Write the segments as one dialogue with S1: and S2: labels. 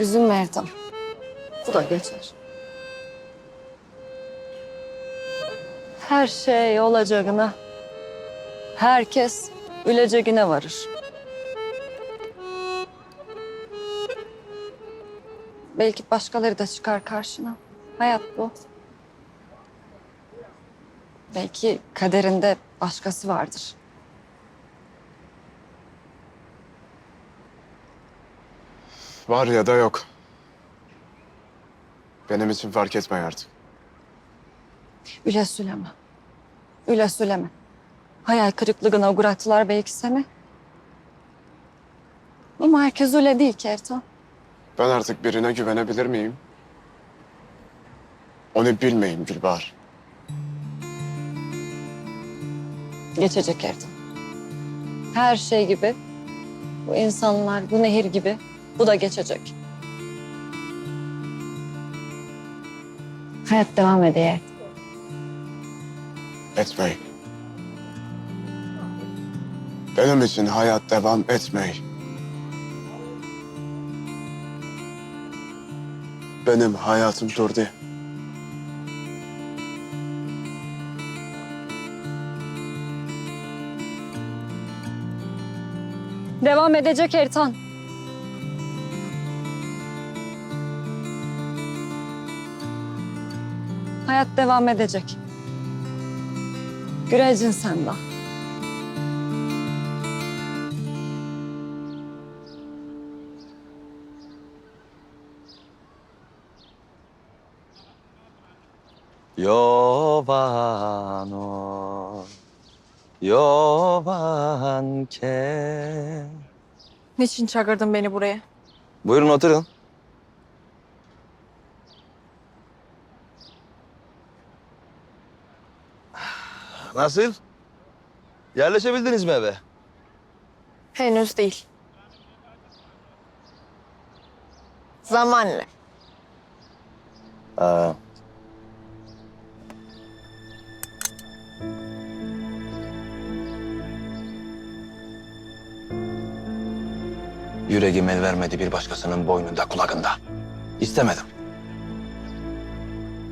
S1: Üzülme Ertan. Bu da geçer. Her şey olacağına, herkes öleceğine varır. Belki başkaları da çıkar karşına. Hayat bu. Belki kaderinde başkası vardır.
S2: Var ya da yok. Benim için fark etmiyor artık.
S1: Üle söyleme. Üle söyleme. Hayal kırıklığına uğrattılar belki seni. Ama herkes öyle değil ki Ertan.
S2: Ben artık birine güvenebilir miyim? Onu bilmeyeyim Gülbahar.
S1: Geçecek Ertan. Her şey gibi. Bu insanlar, bu nehir gibi. Bu da geçecek. Hayat devam ediyor.
S2: Etmeyin. Benim için hayat devam etmeyin. Benim hayatım durdu.
S1: Devam edecek Ertan. Hayat devam edecek. Gürecin sen de.
S3: Yovano Yovanke
S4: Niçin çağırdın beni buraya?
S3: Buyurun oturun. Nasıl? Yerleşebildiniz mi eve?
S4: Henüz değil. Zamanla.
S3: Aa. Yüreğim el vermedi bir başkasının boynunda kulağında. İstemedim.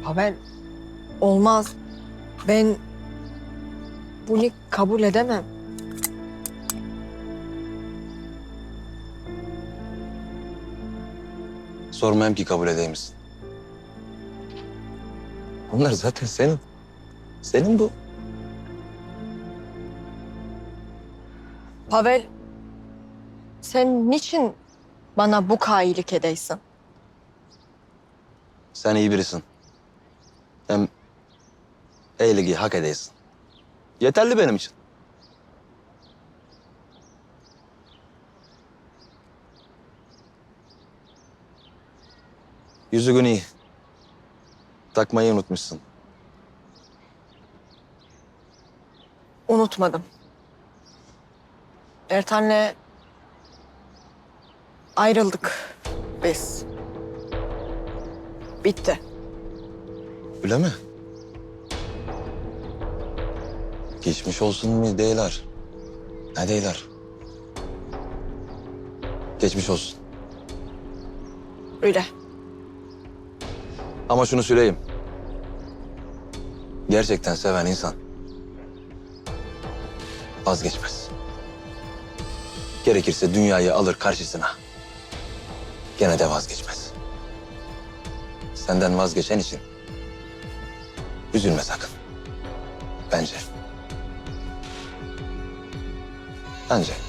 S4: Pavel, olmaz. Ben bunu kabul edemem.
S3: Sormayayım ki kabul edeyim misin? Onlar zaten senin. Senin bu.
S4: Pavel, sen niçin bana bu kailik edeysin?
S3: Sen iyi birisin. Hem iyiliği hak edeysin. Yeterli benim için. Yüzüğün iyi. Takmayı unutmuşsun.
S4: Unutmadım. Ertan'la ayrıldık biz. Bitti.
S3: Öyle mi? Geçmiş olsun mu değiller? Ne değiller? Geçmiş olsun.
S4: Öyle.
S3: Ama şunu söyleyeyim. Gerçekten seven insan vazgeçmez. Gerekirse dünyayı alır karşısına. Gene de vazgeçmez. Senden vazgeçen için üzülme sakın. Bence. 案件。